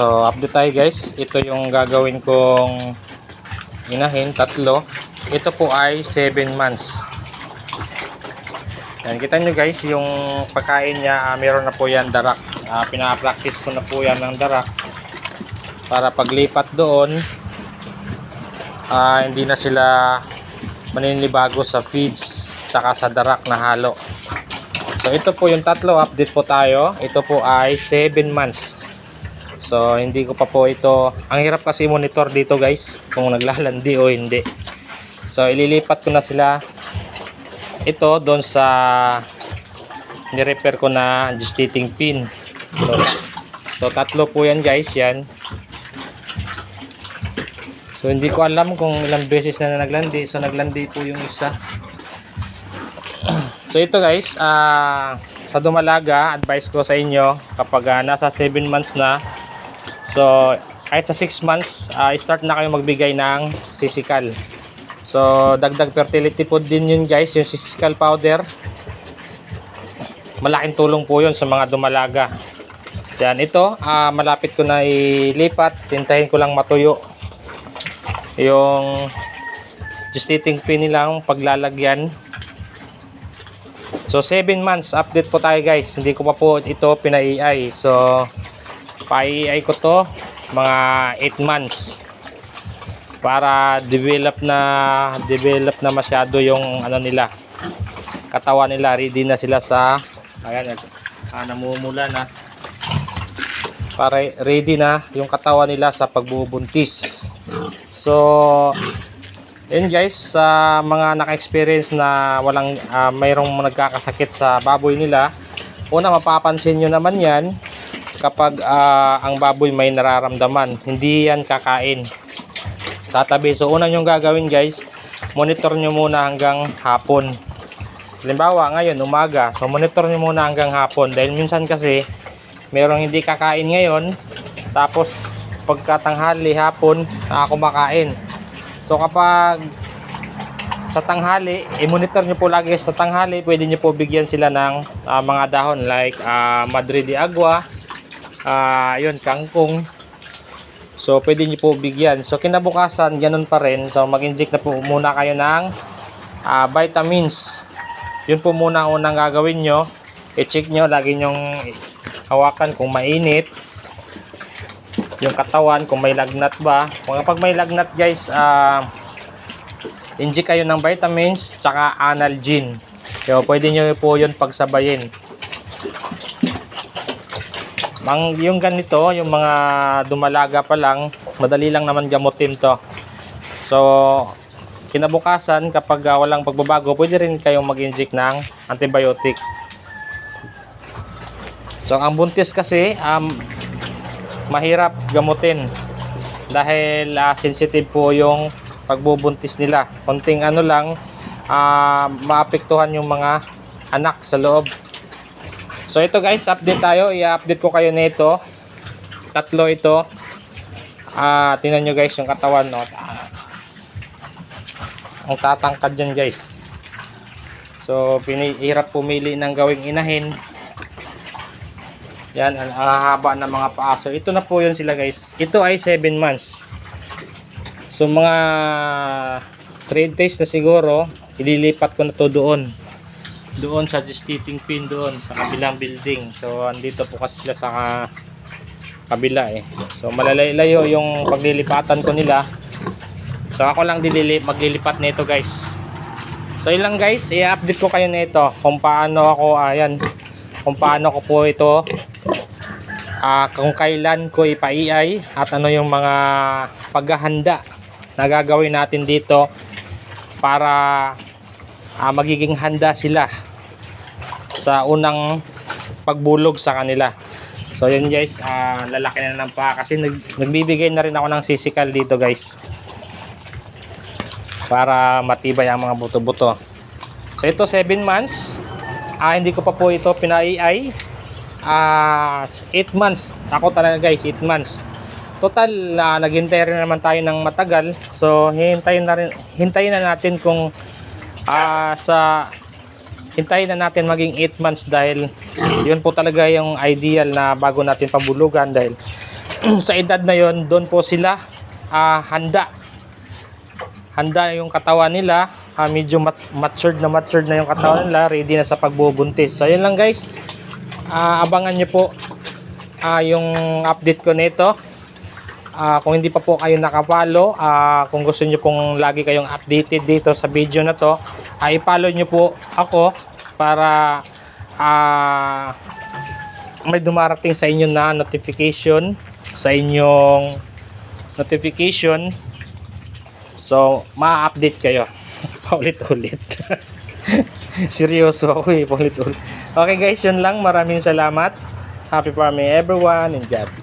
So, update tayo guys. Ito yung gagawin kong inahin, tatlo. Ito po ay 7 months. Yan, kita nyo guys, yung pagkain niya, ah, meron na po yan darak. Ah, pinapractice ko na po yan ng darak. Para paglipat doon, ah, hindi na sila maninibago sa feeds tsaka sa darak na halo. So ito po yung tatlo, update po tayo. Ito po ay 7 months. So hindi ko pa po ito, ang hirap kasi monitor dito guys, kung naglalandi o hindi. So ililipat ko na sila ito doon sa ni-repair ko na gestating pin. So, so tatlo po yan guys, yan. So hindi ko alam kung ilang beses na naglandi. So naglandi po yung isa. So ito guys, ah sa dumalaga, advice ko sa inyo kapag ah, nasa 7 months na. So kahit sa 6 months, ah, start na kayo magbigay ng sisikal. So dagdag fertility food din yun guys, yung sisikal powder. Malaking tulong po yun sa mga dumalaga. Yan, ito, ah, malapit ko na ilipat. Tintahin ko lang matuyo. Yung gestating pin nilang paglalagyan. So 7 months update po tayo guys. Hindi ko pa po ito pina-AI. So pa-AI ko to mga 8 months. Para develop na develop na masyado yung ano nila katawan nila. Ready na sila sa ayan ah, namumula na. Para ready na yung katawan nila sa pagbubuntis. So yun guys, sa mga naka-experience na walang ah, mayroong nagkakasakit sa baboy nila, una mapapansin nyo naman yan kapag ah, ang baboy may nararamdaman. Hindi yan kakain. Tatabi. So una nyong gagawin guys, monitor nyo muna hanggang hapon. Halimbawa ngayon, umaga. So monitor nyo muna hanggang hapon. Dahil minsan kasi, merong hindi kakain ngayon, tapos pagkatanghali hapon, na kumakain. So kapag sa tanghali, i-monitor nyo po lagi sa tanghali, pwede nyo po bigyan sila ng ah, mga dahon like ah, Madrid de Agua, ah, yun, kangkong. So pwede nyo po bigyan. So kinabukasan, ganun pa rin. So mag-inject na po muna kayo ng ah, vitamins. Yun po muna ang unang gagawin nyo. I-check nyo, lagi nyong hawakan kung mainit yung katawan kung may lagnat ba kung kapag may lagnat guys ah inject kayo ng vitamins saka analgin so pwede nyo po yun pagsabayin Mang, yung ganito yung mga dumalaga pa lang madali lang naman gamutin to so kinabukasan kapag ah, walang pagbabago pwede rin kayong mag-inject ng antibiotic so ang buntis kasi um, mahirap gamutin dahil ah, sensitive po yung pagbubuntis nila. Konting ano lang, ah, maapektuhan yung mga anak sa loob. So ito guys, update tayo. I-update ko kayo nito. Tatlo ito. Ah, tingnan nyo guys yung katawan. No? Ang tatangkad yan guys. So, pinihirap pumili ng gawing inahin. Yan, ang haba ng mga paa. So, ito na po yun sila guys. Ito ay 7 months. So, mga 3 days na siguro, ililipat ko na to doon. Doon sa gestating pin doon, sa kabilang building. So, andito po kasi sila sa ka- kabila eh. So, malalayo yung paglilipatan ko nila. So, ako lang dilili maglilipat nito guys. So, ilang guys, i-update ko kayo nito kung paano ako, ayan, kung paano ko po ito ah kung kailan ko ipaiay at ano yung mga paghahanda na gagawin natin dito para ah, magiging handa sila sa unang pagbulog sa kanila. So yun guys, ah, lalaki na ng paa kasi nag, nagbibigay na rin ako ng sisikal dito guys. Para matibay ang mga buto-buto. So ito 7 months. Ah, hindi ko pa po ito pinaiay ah 8 months. Ako talaga guys 8 months. Total na naghintay rin naman tayo ng matagal. So hintayin na rin hintayin na natin kung ah sa hintayin na natin maging 8 months dahil yun po talaga yung ideal na bago natin pabulugan dahil sa edad na yon doon po sila ah, handa. Handa yung katawan nila. Ah, medyo mat- matured na matured na yung katawan nila ready na sa pagbubuntis. So yun lang guys. Ah, abangan nyo po ah, yung update ko nito Ah, kung hindi pa po kayo nakapollow ah, kung gusto nyo pong lagi kayong updated dito sa video na to ay follow nyo po ako para ah, may dumarating sa inyo na notification sa inyong notification. So ma-update kayo. Paulit-ulit. Seryoso ako eh paulit-ulit. Okay guys yun lang. Maraming salamat. Happy farming everyone and God bless